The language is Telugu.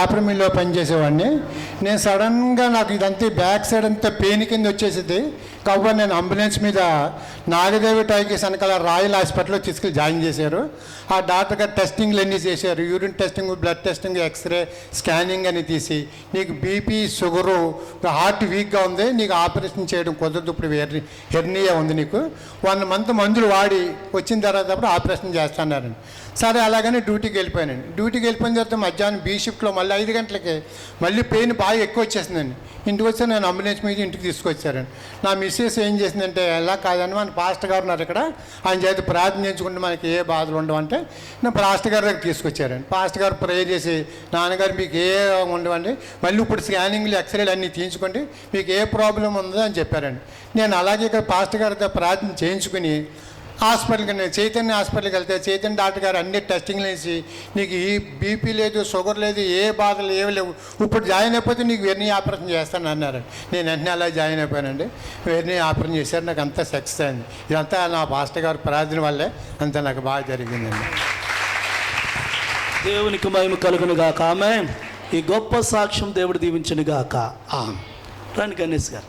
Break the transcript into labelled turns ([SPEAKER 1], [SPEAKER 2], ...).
[SPEAKER 1] పేపర్ మిల్లో పనిచేసేవాడిని నేను సడన్గా నాకు ఇదంతా బ్యాక్ సైడ్ అంతా పెయిన్ కింద వచ్చేసింది కాబట్టి నేను అంబులెన్స్ మీద నాగదేవి టైగర్స్ అనకాల రాయల్ హాస్పిటల్లో తీసుకెళ్ళి జాయిన్ చేశారు. ఆ డాక్టర్ గారు టెస్టింగ్లు అన్నీ చేశారు? Urine testing blood testing X ray scanning అని తీసి నీకు బీపీ షుగరు హార్ట్ వీక్గా ఉంది నీకు ఆపరేషన్ చేయడం కుదరదు ఇప్పుడు హెర్ని హెర్నియా ఉంది నీకు. వన్ మంత్ మందులు వాడి వచ్చిన తర్వాత అప్పుడు ఆపరేషన్ చేస్తాన్నారండి సరే అలాగని డ్యూటీకి వెళ్ళిపోయానండి. డ్యూటీకి వెళ్ళిపోయిన తర్వాత మధ్యాహ్నం బీ షిఫ్ట్లో మళ్ళీ ఐదు గంటలకి. మళ్ళీ పెయిన్ బాగా ఎక్కువ వచ్చేసిందండి. ఇంటికి వచ్చి నేను అంబులెన్స్ మీద ఇంటికి తీసుకొచ్చారండి. నా మిస్సెస్ ఏం చేసిందంటే ఎలా కాదని మన పాస్టర్ గారు ఉన్నారు ఇక్కడ. ఆయన చేతి ప్రార్థించుకుంటే మనకి ఏ బాధలు ఉండవంటే నా పాస్టర్ గారి దగ్గర తీసుకొచ్చారండి. పాస్టర్ గారు ప్రేయర్ చేసి నాన్నగారు మీకు ఏ ఉండవండి. మళ్ళీ ఇప్పుడు స్కానింగ్లు ఎక్స్రేలు అన్నీ తీయించుకోండి. మీకు ఏ ప్రాబ్లం ఉందో అని చెప్పారండి. నేను అలాగే ఇక్కడ పాస్టర్ గారితో ప్రార్థన చేయించుకుని హాస్పిటల్కి నేను చైతన్య హాస్పిటల్కి వెళ్తే చైతన్య డాక్టర్ గారు అన్ని టెస్టింగ్లు వేసి నీకు ఈ బీపీ లేదు షుగర్ లేదు ఏ బాధలు ఏమి లేవు. ఇప్పుడు జాయిన్ అయిపోతే నీకు వెర్నీ ఆపరేషన్ చేస్తాను అన్నారు. నేను వెంటనే అలా జాయిన్ అయిపోయానండి. వెర్నీ ఆపరేషన్ చేశారు. నాకు అంతా సక్సెస్ అయింది. ఇదంతా నా పాస్టర్ గారి ప్రార్థన వల్లే అంతా నాకు బాగా జరిగిందండి.
[SPEAKER 2] దేవునికి మహిమ కలుగును గాక. ఆమె ఈ గొప్ప సాక్ష్యం దేవుడు దీవించను గాక. రండి గణేష్ గారు.